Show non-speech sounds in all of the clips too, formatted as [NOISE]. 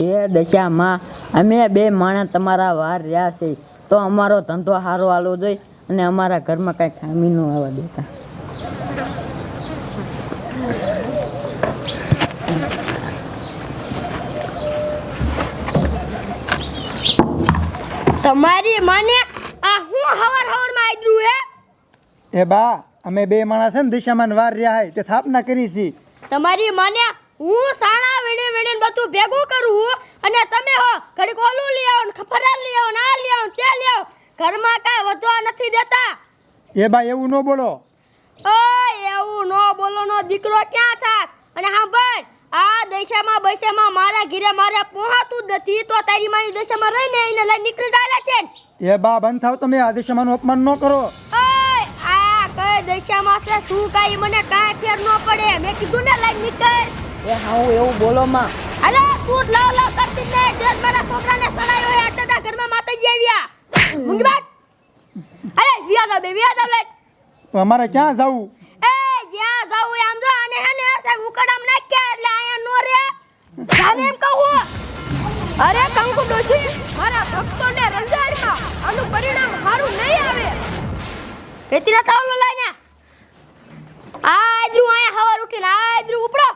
એ દશામાં અમે બે માણસ તમારા વાર રહ્યા છે. તો અમારો ધંધો સારો હાલવો જોઈએ અને અમારા ઘરમાં કાંઈ ખામી ન આવવા દેતા. તમારી મને આ હું હવારમાં આદરું હે? એ બા અમે બે માણસ છે ને દિશામાં વાર રહ્યા હે તે સ્થાપના કરી છી. તમારી મને હું સાણા વીણી વીણીને બધું ભેગું કરું અને તમે હો ઘડીક ઓલું લઈ આવો ને ફરાર લઈ આવો ને આ લઈ આવો તે લઈ આવો. ઘરમાં કાંઈ વધવા નથી દેતા. એ ભાઈ એવું ન બોલો. ઓ એવું નો બોલો નો દીકરો ક્યાં થાક અને હા ભાઈ આ દશામાં બશામાં મારા ઘીરે મારે પહોંચતું જ નથી તો તારી મારી દશામાં રહીને એને લઈ નીકળી જાય છે એ બા બંધ થાવ તમે આ દશામાં અપમાન ન કરો. આ કઈ દશામાં છે શું કાઈ મને કાંઈ ફેર ન પડે. મેં કીધું ને લઈ નીકળ. એ હા એવું બોલો માં. અરે ફૂટ લાવ લાવ કરતી ને જેસ મારા છોકરાને સડાયો હોય એટલે તારા ઘરમાં માતાજી આવ્યા મુંગી બાટ અરે વિયા દો બે વિયા દો લે. અમારે ક્યાં જવું? એ જ્યાં જાવું આમ જો આને હે ને સાહેબ ઉકડામ નાખ્યા એટલે આયા નો રે. જાને એમ કહું અરે કંકુ ડોશી મારા ભક્તોને રંજાડમાં આનું પરિણામ સારું નહીં આવે. વેતીના તાવલો લઈને આ આદરું આયા હવાર ઉઠીને આ ઉપડો.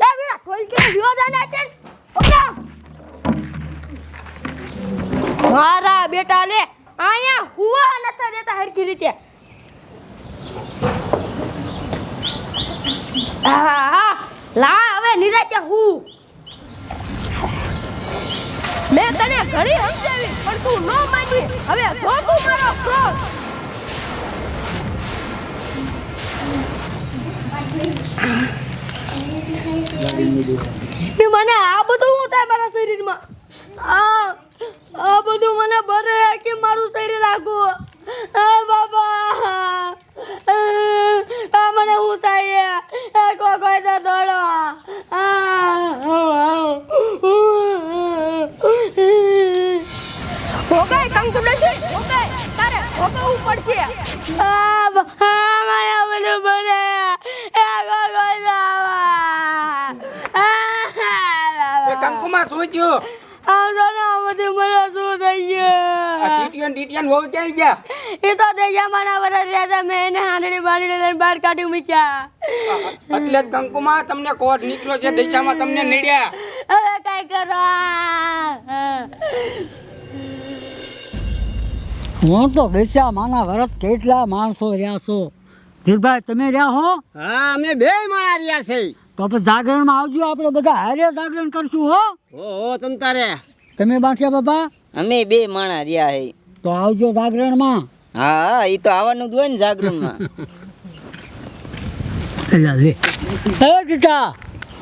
લે બીડા ઢોલકી વિયો જાને છે ઉપડો મારા બેટા, લે આયા હુવા નથી દેતા હરખી રીતે. હા લા, હવે નિરાજે હું? મેં તને ઘણી સમજાવી, પણ તું ન માની હવે ભોગું મારો ક્રોધ. આ આ બધું મને બરે કે મારું શરીર આખું. આ બાબા આ મને હું થાય આ કોઈ તો દોડો ઓકે કંકુ નથી ઓકે તારે ઓકે આ આ બધું બરે કંકુમાં શું થયું? આમ તો ને આ બધું મને શું થઈ ગયું? ટીટીયન ટીટીયન વહુ ક્યાંય ગયા? એ તો રહ્યા હતા મેં એને બાંધીને લઈને બહાર કાઢી મૂક્યા. એટલે કંકુમાં તમને કોટ નીકળ્યો છે દિશામાં તમને નીડ્યા. હવે કઈ કરો હું તો દશા માના વરત કેટલા માણસો રહ્યા છો? ધીરભાઈ તમે રહ્યા હો? હા અમે બે માણા રહ્યા છે તો આપણે જાગરણમાં આવજો આપણે બધા હારે જાગરણ કરશું હો. ઓ હો તમ તારે. તમે બાંખ્યા બાપા? અમે બે માણા રહ્યા હે. તો આવજો જાગરણમાં. હા એ તો આવવાનું જ હોય ને જાગરણમાં. [LAUGHS] લે. એ ટીટા.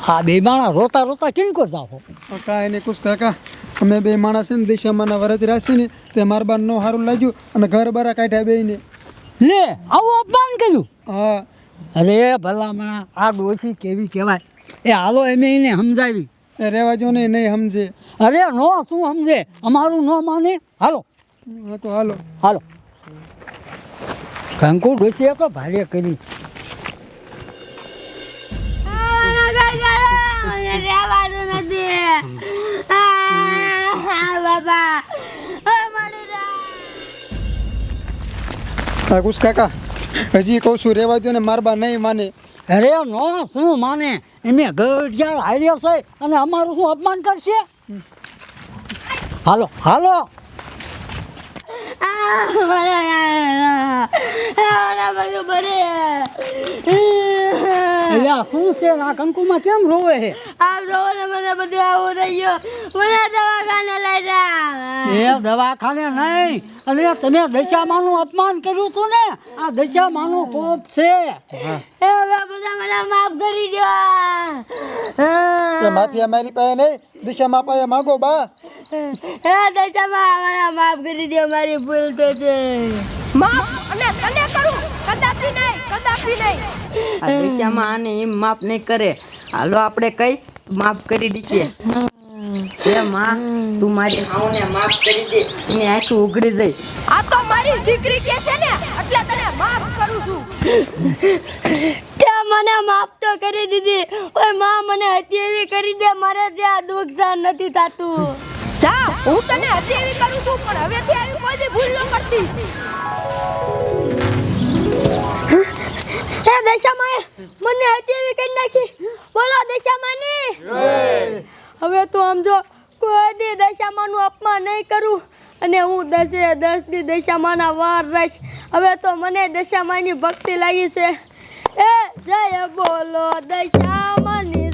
આ બે માણા રોતા રોતા કેમ કો જાઓ? કાકા એને કુછ કાકા અમે બે માણસ છે ને દિશામાં વરત રાશી ને તે માર બાર નો સારું લાગ્યું અને ઘર બરા કાઢ્યા બે ને લે આવું અપમાન કર્યું? હા. અરે ભલામણા આ ડોસી કેવી કહેવાય? એ હાલો એમે એને સમજાવી. એ રહેવા જો ને નહીં સમજે. અરે નો શું સમજે? અમારું ન માને. હાલો. હા તો હાલો. હાલો. કંકુ ડોસીએ તો ભારે કરી? બાબા. કાકા. હજી કહું છું રેવા દો ને મારબા નહીં માને અરે નો શું માને એમે ગઢિયાર હાર્યો છે અને અમારું શું અપમાન કરશે હાલો હાલો આ, બધું બને આ શું છે? આ કંકુમાં કેમ રોવે છે? આ રોવે ને મને બધું આવું થઈ ગયો. મને દવાખાને લઈ જા એ દવાખાને નહીં. અને તમે દશામાનું અપમાન કર્યું તું ને? આ દશામાનું કોપ છે. એ હવે બધા મને માફ કરી દો. એ માફી અમારી પાસે નહીં. દિશામાં પાસે માગો બા. હે દશામાં મને માફ કરી દો મારી ભૂલ થઈ છે માફ અને તને કરું કદાપી નહીં કદાપી નહીં. આ દશામાં આને એમ માફ નહીં કરે. હાલો આપણે કઈ માફ કરી દઈએ. એ માં તું મારી હાઉને માફ કરી દે. આખું ઉઘડી દઈ આ તો મારી દીકરી કે છે ને એટલે તને માફ કરું છું. તે મને માફ તો કરી દીધી ઓયમાં મને હતી એવી કરી દે મારે ત્યાં દુઃખ સહન નથી થતું. જા હું તને હતી એવી કરું છું પણ આવી કોઈ ભૂલ ન કરતી. મને હતી વિકેટ નાખી. બોલો દશામાની. હવે તો આમ જો કોઈ દી દશામાનું અપમાન નહીં કરું અને હું દસે દસ દી દશામાના વાર રહીશ. હવે તો મને દશામાની ભક્તિ લાગી છે. એ જય બોલો દશામાની.